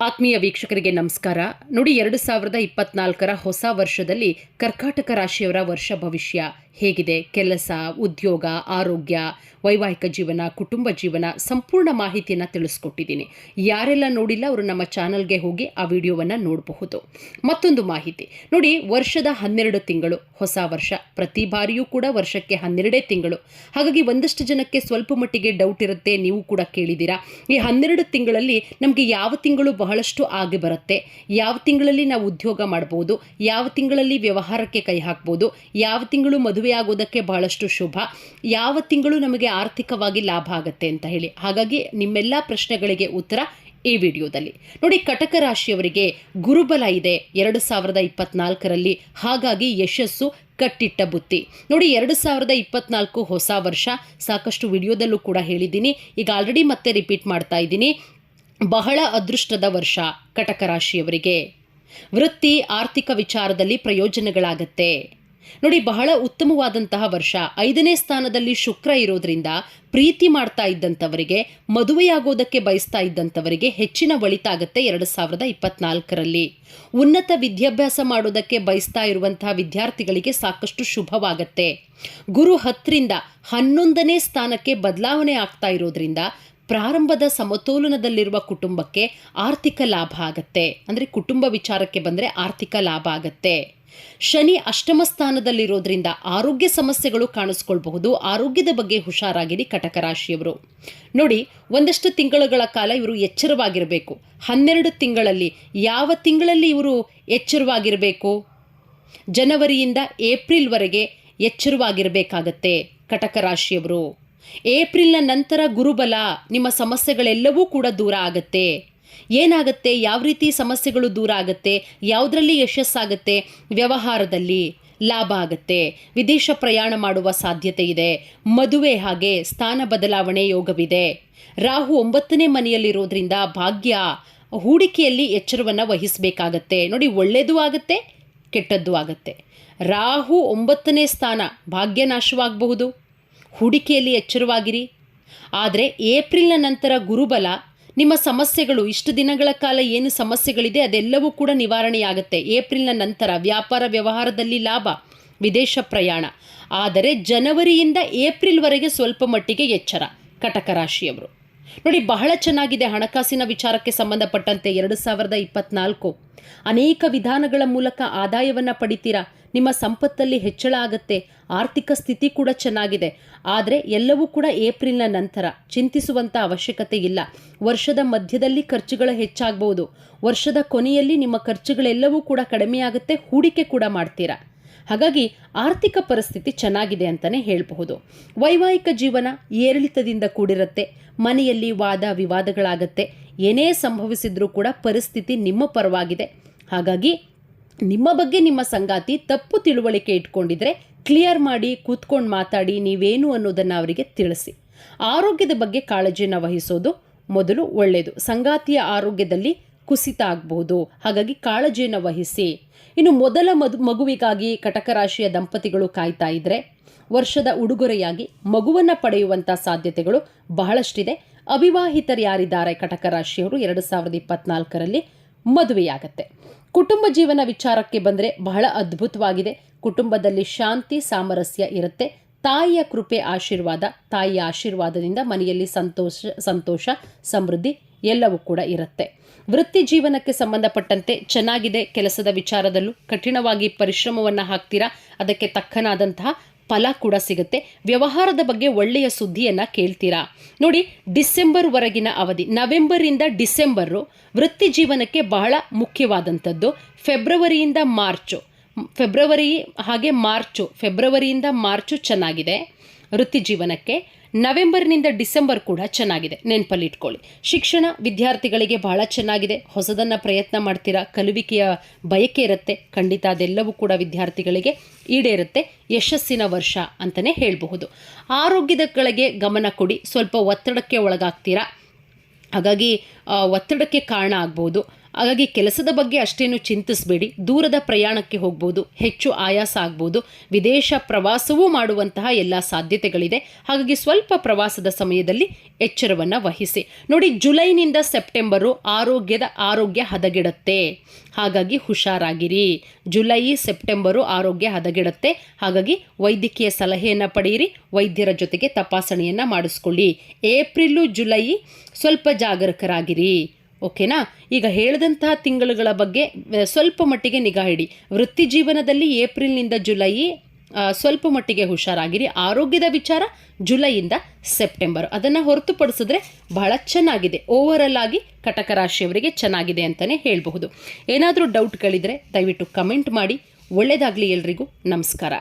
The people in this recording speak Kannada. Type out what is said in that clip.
ಆತ್ಮೀಯ ವೀಕ್ಷಕರಿಗೆ ನಮಸ್ಕಾರ. ನೋಡಿ, ಎರಡು ಸಾವಿರದ ಇಪ್ಪತ್ನಾಲ್ಕರ ಹೊಸ ವರ್ಷದಲ್ಲಿ ಕರ್ಕಾಟಕ ರಾಶಿಯವರ ವರ್ಷ ಭವಿಷ್ಯ ಹೇಗಿದೆ? ಕೆಲಸ, ಉದ್ಯೋಗ, ಆರೋಗ್ಯ ವೈವಾಹಿಕ ಜೀವನ, ಕುಟುಂಬ ಜೀವನ ಸಂಪೂರ್ಣ ಮಾಹಿತಿಯನ್ನು ತಿಳಿಸ್ಕೊಟ್ಟಿದ್ದೀನಿ. ಯಾರೆಲ್ಲ ನೋಡಿಲ್ಲ ಅವರು ನಮ್ಮ ಚಾನಲ್ಗೆ ಹೋಗಿ ಆ ವಿಡಿಯೋವನ್ನು ನೋಡಬಹುದು. ಮತ್ತೊಂದು ಮಾಹಿತಿ. ನೋಡಿ, ವರ್ಷದ ಹನ್ನೆರಡು ತಿಂಗಳು, ಹೊಸ ವರ್ಷ. ಪ್ರತಿ ಬಾರಿಯೂ ಕೂಡ ವರ್ಷಕ್ಕೆ ಹನ್ನೆರಡೇ ತಿಂಗಳು. ಹಾಗಾಗಿ ಒಂದಷ್ಟು ಜನಕ್ಕೆ ಸ್ವಲ್ಪ ಮಟ್ಟಿಗೆ ಡೌಟ್ ಇರುತ್ತೆ, ನೀವು ಕೂಡ ಕೇಳಿದ್ದೀರಾ. ಈ ಹನ್ನೆರಡು ತಿಂಗಳಲ್ಲಿ ನಮಗೆ ಯಾವ ತಿಂಗಳು ಬಹಳಷ್ಟು ಆಗಿ ಬರುತ್ತೆ? ಯಾವ ತಿಂಗಳಲ್ಲಿ ನಾವು ಉದ್ಯೋಗ ಮಾಡ್ಬೋದು? ಯಾವ ತಿಂಗಳಲ್ಲಿ ವ್ಯವಹಾರಕ್ಕೆ ಕೈ ಹಾಕ್ಬೋದು? ಯಾವ ತಿಂಗಳು ಮದುವೆ ಆಗೋದಕ್ಕೆ ಬಹಳಷ್ಟು ಶುಭ? ಯಾವ ತಿಂಗಳು ನಮಗೆ ಆರ್ಥಿಕವಾಗಿ ಲಾಭ ಆಗುತ್ತೆ ಅಂತ ಹೇಳಿ. ಹಾಗಾಗಿ ನಿಮ್ಮೆಲ್ಲ ಪ್ರಶ್ನೆಗಳಿಗೆ ಉತ್ತರ ಈ ವಿಡಿಯೋದಲ್ಲಿ. ನೋಡಿ, ಕಟಕ ರಾಶಿಯವರಿಗೆ ಗುರುಬಲ ಇದೆ. ಎರಡು ಸಾವಿರದ ಇಪ್ಪತ್ನಾಲ್ಕರಲ್ಲಿ ಹಾಗಾಗಿ ಯಶಸ್ಸು ಕಟ್ಟಿಟ್ಟ ಬುತ್ತಿ. ನೋಡಿ, ಎರಡು ಸಾವಿರದ ಇಪ್ಪತ್ನಾಲ್ಕು ಹೊಸ ವರ್ಷ ಸಾಕಷ್ಟು ವಿಡಿಯೋದಲ್ಲೂ ಕೂಡ ಹೇಳಿದ್ದೀನಿ. ಈಗ ಆಲ್ರೆಡಿ ಮತ್ತೆ ರಿಪೀಟ್ ಮಾಡ್ತಾ ಇದ್ದೀನಿ. ಬಹಳ ಅದೃಷ್ಟದ ವರ್ಷ ಕಟಕ ರಾಶಿಯವರಿಗೆ. ವೃತ್ತಿ, ಆರ್ಥಿಕ ವಿಚಾರದಲ್ಲಿ ಪ್ರಯೋಜನಗಳಾಗತ್ತೆ. ನೋಡಿ, ಬಹಳ ಉತ್ತಮವಾದಂತಹ ವರ್ಷ. ಐದನೇ ಸ್ಥಾನದಲ್ಲಿ ಶುಕ್ರ ಇರೋದ್ರಿಂದ ಪ್ರೀತಿ ಮಾಡ್ತಾ ಇದ್ದಂಥವರಿಗೆ, ಮದುವೆಯಾಗೋದಕ್ಕೆ ಬಯಸ್ತಾ ಇದ್ದಂಥವರಿಗೆ ಹೆಚ್ಚಿನ ಒಳಿತಾಗತ್ತೆ ಎರಡು ಸಾವಿರದ ಇಪ್ಪತ್ನಾಲ್ಕರಲ್ಲಿ. ಉನ್ನತ ವಿದ್ಯಾಭ್ಯಾಸ ಮಾಡೋದಕ್ಕೆ ಬಯಸ್ತಾ ಇರುವಂತಹ ವಿದ್ಯಾರ್ಥಿಗಳಿಗೆ ಸಾಕಷ್ಟು ಶುಭವಾಗತ್ತೆ. ಗುರು ಹತ್ತರಿಂದ ಹನ್ನೊಂದನೇ ಸ್ಥಾನಕ್ಕೆ ಬದಲಾವಣೆ ಆಗ್ತಾ ಇರೋದ್ರಿಂದ ಪ್ರಾರಂಭದ ಸಮತೋಲನದಲ್ಲಿರುವ ಕುಟುಂಬಕ್ಕೆ ಆರ್ಥಿಕ ಲಾಭ ಆಗತ್ತೆ. ಅಂದರೆ ಕುಟುಂಬ ವಿಚಾರಕ್ಕೆ ಬಂದರೆ ಆರ್ಥಿಕ ಲಾಭ ಆಗತ್ತೆ. ಶನಿ ಅಷ್ಟಮ ಸ್ಥಾನದಲ್ಲಿರೋದ್ರಿಂದ ಆರೋಗ್ಯ ಸಮಸ್ಯೆಗಳು ಕಾಣಿಸ್ಕೊಳ್ಬಹುದು. ಆರೋಗ್ಯದ ಬಗ್ಗೆ ಹುಷಾರಾಗಿರಿ ಕಟಕ ರಾಶಿಯವರು ನೋಡಿ, ಒಂದಷ್ಟು ತಿಂಗಳುಗಳ ಕಾಲ ಇವರು ಎಚ್ಚರವಾಗಿರಬೇಕು. ಹನ್ನೆರಡು ತಿಂಗಳಲ್ಲಿ ಯಾವ ತಿಂಗಳಲ್ಲಿ ಇವರು ಎಚ್ಚರವಾಗಿರಬೇಕು? ಜನವರಿಯಿಂದ ಏಪ್ರಿಲ್ವರೆಗೆ ಎಚ್ಚರವಾಗಿರಬೇಕಾಗತ್ತೆ ಕಟಕ ರಾಶಿಯವರು ಏಪ್ರಿಲ್ನ ನಂತರ ಗುರುಬಲ, ನಿಮ್ಮ ಸಮಸ್ಯೆಗಳೆಲ್ಲವೂ ಕೂಡ ದೂರ ಆಗತ್ತೆ. ಏನಾಗುತ್ತೆ? ಯಾವ ರೀತಿ ಸಮಸ್ಯೆಗಳು ದೂರ ಆಗುತ್ತೆ? ಯಾವುದರಲ್ಲಿ ಯಶಸ್ಸಾಗುತ್ತೆ? ವ್ಯವಹಾರದಲ್ಲಿ ಲಾಭ ಆಗುತ್ತೆ. ವಿದೇಶ ಪ್ರಯಾಣ ಮಾಡುವ ಸಾಧ್ಯತೆ ಇದೆ. ಮದುವೆ ಹಾಗೆ ಸ್ಥಾನ ಬದಲಾವಣೆ ಯೋಗವಿದೆ. ರಾಹು ಒಂಬತ್ತನೇ ಮನೆಯಲ್ಲಿರೋದ್ರಿಂದ ಭಾಗ್ಯ ಹೂಡಿಕೆಯಲ್ಲಿ ಎಚ್ಚರವನ್ನು ವಹಿಸಬೇಕಾಗತ್ತೆ. ನೋಡಿ ಒಳ್ಳೆಯದು ಆಗುತ್ತೆ, ಕೆಟ್ಟದ್ದು ಆಗುತ್ತೆ. ರಾಹು ಒಂಬತ್ತನೇ ಸ್ಥಾನ ಭಾಗ್ಯ ನಾಶವಾಗಬಹುದು. ಹೂಡಿಕೆಯಲ್ಲಿ ಎಚ್ಚರವಾಗಿರಿ. ಆದರೆ ಏಪ್ರಿಲ್ನ ನಂತರ ಗುರುಬಲ, ನಿಮ್ಮ ಸಮಸ್ಯೆಗಳು ಇಷ್ಟು ದಿನಗಳ ಕಾಲ ಏನು ಸಮಸ್ಯೆಗಳಿದೆ ಅದೆಲ್ಲವೂ ಕೂಡ ನಿವಾರಣೆಯಾಗುತ್ತೆ. ಏಪ್ರಿಲ್ನ ನಂತರ ವ್ಯಾಪಾರ ವ್ಯವಹಾರದಲ್ಲಿ ಲಾಭ, ವಿದೇಶ ಪ್ರಯಾಣ. ಆದರೆ ಜನವರಿಯಿಂದ ಏಪ್ರಿಲ್ವರೆಗೆ ಸ್ವಲ್ಪ ಮಟ್ಟಿಗೆ ಎಚ್ಚರ. ಕಟಕ ರಾಶಿಯವರು. ನೋಡಿ, ಬಹಳ ಚೆನ್ನಾಗಿದೆ ಹಣಕಾಸಿನ ವಿಚಾರಕ್ಕೆ ಸಂಬಂಧಪಟ್ಟಂತೆ ಎರಡು ಸಾವಿರದ ಇಪ್ಪತ್ನಾಲ್ಕು. ಅನೇಕ ವಿಧಾನಗಳ ಮೂಲಕ ಆದಾಯವನ್ನು ಪಡಿತೀರಾ? ನಿಮ್ಮ ಸಂಪತ್ತಲ್ಲಿ ಹೆಚ್ಚಳ ಆಗುತ್ತೆ. ಆರ್ಥಿಕ ಸ್ಥಿತಿ ಕೂಡ ಚೆನ್ನಾಗಿದೆ. ಆದರೆ ಎಲ್ಲವೂ ಕೂಡ ಏಪ್ರಿಲ್ನ ನಂತರ. ಚಿಂತಿಸುವಂಥ ಅವಶ್ಯಕತೆ ಇಲ್ಲ. ವರ್ಷದ ಮಧ್ಯದಲ್ಲಿ ಖರ್ಚುಗಳು ಹೆಚ್ಚಾಗಬಹುದು ವರ್ಷದ ಕೊನೆಯಲ್ಲಿ ನಿಮ್ಮ ಖರ್ಚುಗಳೆಲ್ಲವೂ ಕೂಡ ಕಡಿಮೆಯಾಗುತ್ತೆ ಹೂಡಿಕೆ ಕೂಡ ಮಾಡ್ತೀರಾ? ಹಾಗಾಗಿ ಆರ್ಥಿಕ ಪರಿಸ್ಥಿತಿ ಚೆನ್ನಾಗಿದೆ ಅಂತಲೇ ಹೇಳಬಹುದು. ವೈವಾಹಿಕ ಜೀವನ ಏರಿಳಿತದಿಂದ ಕೂಡಿರುತ್ತೆ. ಮನೆಯಲ್ಲಿ ವಾದ ವಿವಾದಗಳಾಗತ್ತೆ. ಏನೇ ಸಂಭವಿಸಿದ್ರೂ ಕೂಡ ಪರಿಸ್ಥಿತಿ ನಿಮ್ಮ ಪರವಾಗಿದೆ. ಹಾಗಾಗಿ ನಿಮ್ಮ ಬಗ್ಗೆ ನಿಮ್ಮ ಸಂಗಾತಿ ತಪ್ಪು ತಿಳುವಳಿಕೆ ಇಟ್ಕೊಂಡಿದ್ರೆ ಕ್ಲಿಯರ್ ಮಾಡಿ, ಕೂತ್ಕೊಂಡು ಮಾತಾಡಿ, ನೀವೇನು ಅನ್ನೋದನ್ನು ಅವರಿಗೆ ತಿಳಿಸಿ. ಆರೋಗ್ಯದ ಬಗ್ಗೆ ಕಾಳಜಿಯನ್ನು ವಹಿಸೋದು ಮೊದಲು ಒಳ್ಳೆಯದು ಸಂಗಾತಿಯ ಆರೋಗ್ಯದಲ್ಲಿ ಕುಸಿತ ಆಗಬಹುದು ಹಾಗಾಗಿ ಕಾಳಜಿಯನ್ನು ವಹಿಸಿ. ಇನ್ನು ಮೊದಲ ಮದು, ಮಗುವಿಗಾಗಿ ಕಟಕ ರಾಶಿಯ ದಂಪತಿಗಳು ಕಾಯ್ತಾ ಇದ್ರೆ ವರ್ಷದ ಉಡುಗೊರೆಯಾಗಿ ಮಗುವನ್ನು ಪಡೆಯುವಂಥ ಸಾಧ್ಯತೆಗಳು ಬಹಳಷ್ಟಿದೆ. ಅವಿವಾಹಿತರು ಯಾರಿದ್ದಾರೆ ಕಟಕ ರಾಶಿಯವರು ಎರಡು ಸಾವಿರದ ಇಪ್ಪತ್ನಾಲ್ಕರಲ್ಲಿ ಮದುವೆಯಾಗತ್ತೆ. ಕುಟುಂಬ ಜೀವನ ವಿಚಾರಕ್ಕೆ ಬಂದರೆ ಬಹಳ ಅದ್ಭುತವಾಗಿದೆ. ಕುಟುಂಬದಲ್ಲಿ ಶಾಂತಿ, ಸಾಮರಸ್ಯ ಇರುತ್ತೆ. ತಾಯಿಯ ಕೃಪೆ, ಆಶೀರ್ವಾದ, ತಾಯಿಯ ಆಶೀರ್ವಾದದಿಂದ ಮನೆಯಲ್ಲಿ ಸಂತೋಷ ಸಂತೋಷ, ಸಮೃದ್ಧಿ ಎಲ್ಲವೂ ಕೂಡ ಇರುತ್ತೆ. ವೃತ್ತಿ ಜೀವನಕ್ಕೆ ಸಂಬಂಧಪಟ್ಟಂತೆ ಚೆನ್ನಾಗಿದೆ ಕೆಲಸದ ವಿಚಾರದಲ್ಲೂ ಕಠಿಣವಾಗಿ ಪರಿಶ್ರಮವನ್ನು ಹಾಕ್ತೀರಾ? ಅದಕ್ಕೆ ತಕ್ಕನಾದಂತಹ ಫಲ ಕೂಡ ಸಿಗುತ್ತೆ. ವ್ಯವಹಾರದ ಬಗ್ಗೆ ಒಳ್ಳೆಯ ಸುದ್ದಿಯನ್ನು ಕೇಳ್ತೀರಾ? ನೋಡಿ ಡಿಸೆಂಬರ್ವರೆಗಿನ ಅವಧಿ. ನವೆಂಬರಿಂದ ಡಿಸೆಂಬರು ವೃತ್ತಿ ಜೀವನಕ್ಕೆ ಬಹಳ ಮುಖ್ಯವಾದಂಥದ್ದು. ಫೆಬ್ರವರಿಯಿಂದ ಮಾರ್ಚು. ಫೆಬ್ರವರಿ ಹಾಗೆ ಮಾರ್ಚು. ಫೆಬ್ರವರಿಯಿಂದ ಮಾರ್ಚು ಚೆನ್ನಾಗಿದೆ. ವೃತ್ತಿ ಜೀವನಕ್ಕೆ ನವೆಂಬರ್ನಿಂದ ಡಿಸೆಂಬರ್ ಕೂಡ ಚೆನ್ನಾಗಿದೆ. ನೆನಪಲ್ಲಿಟ್ಕೊಳ್ಳಿ ಶಿಕ್ಷಣ ವಿದ್ಯಾರ್ಥಿಗಳಿಗೆ ಬಹಳ ಚೆನ್ನಾಗಿದೆ. ಹೊಸದನ್ನು ಪ್ರಯತ್ನ ಮಾಡ್ತೀರಾ? ಕಲುವಿಕೆಯ ಬಯಕೆ ಇರುತ್ತೆ. ಖಂಡಿತ ಅದೆಲ್ಲವೂ ಕೂಡ ವಿದ್ಯಾರ್ಥಿಗಳಿಗೆ ಈಡೇರುತ್ತೆ. ಯಶಸ್ಸಿನ ವರ್ಷ ಅಂತಲೇ ಹೇಳಬಹುದು. ಆರೋಗ್ಯದ ಕಡೆಗೆ ಗಮನ ಕೊಡಿ. ಸ್ವಲ್ಪ ಒತ್ತಡಕ್ಕೆ ಒಳಗಾಗ್ತೀರಾ? ಹಾಗಾಗಿ ಒತ್ತಡಕ್ಕೆ ಕಾರಣ ಆಗ್ಬೋದು ಹಾಗಾಗಿ ಕೆಲಸದ ಬಗ್ಗೆ ಅಷ್ಟೇನು ಚಿಂತಿಸಬೇಡಿ. ದೂರದ ಪ್ರಯಾಣಕ್ಕೆ ಹೋಗ್ಬೋದು, ಹೆಚ್ಚು ಆಯಾಸ ಆಗ್ಬೋದು. ವಿದೇಶ ಪ್ರವಾಸವೂ ಮಾಡುವಂತಹ ಎಲ್ಲ ಸಾಧ್ಯತೆಗಳಿದೆ. ಹಾಗಾಗಿ ಸ್ವಲ್ಪ ಪ್ರವಾಸದ ಸಮಯದಲ್ಲಿ ಎಚ್ಚರವನ್ನು ವಹಿಸಿ. ನೋಡಿ, ಜುಲೈನಿಂದ ಸೆಪ್ಟೆಂಬರು ಆರೋಗ್ಯದ ಆರೋಗ್ಯ ಹದಗೆಡತ್ತೆ. ಹಾಗಾಗಿ ಹುಷಾರಾಗಿರಿ. ಜುಲೈ, ಸೆಪ್ಟೆಂಬರು ಆರೋಗ್ಯ ಹದಗೆಡತ್ತೆ. ಹಾಗಾಗಿ ವೈದ್ಯಕೀಯ ಸಲಹೆಯನ್ನು ಪಡೆಯಿರಿ. ವೈದ್ಯರ ಜೊತೆಗೆ ತಪಾಸಣೆಯನ್ನು ಮಾಡಿಸ್ಕೊಳ್ಳಿ. ಏಪ್ರಿಲು ಜುಲೈ ಸ್ವಲ್ಪ ಜಾಗರೂಕರಾಗಿರಿ. ಓಕೆನಾ? ಈಗ ಹೇಳಿದಂತಹ ತಿಂಗಳುಗಳ ಬಗ್ಗೆ ಸ್ವಲ್ಪ ಮಟ್ಟಿಗೆ ನಿಗಾ ಇಡಿ. ವೃತ್ತಿ ಜೀವನದಲ್ಲಿ ಏಪ್ರಿಲ್ನಿಂದ ಜುಲೈ ಸ್ವಲ್ಪ ಮಟ್ಟಿಗೆ ಹುಷಾರಾಗಿರಿ. ಆರೋಗ್ಯದ ವಿಚಾರ ಜುಲೈಯಿಂದ ಸೆಪ್ಟೆಂಬರ್. ಅದನ್ನು ಹೊರತುಪಡಿಸಿದ್ರೆ ಬಹಳ ಚೆನ್ನಾಗಿದೆ. ಓವರಲ್ ಆಗಿ ಕಟಕ ರಾಶಿಯವರಿಗೆ ಚೆನ್ನಾಗಿದೆ ಅಂತಲೇ ಹೇಳಬಹುದು. ಏನಾದರೂ ಡೌಟ್ಗಳಿದ್ರೆ ದಯವಿಟ್ಟು ಕಮೆಂಟ್ ಮಾಡಿ. ಒಳ್ಳೆಯದಾಗಲಿ ಎಲ್ರಿಗೂ. ನಮಸ್ಕಾರ.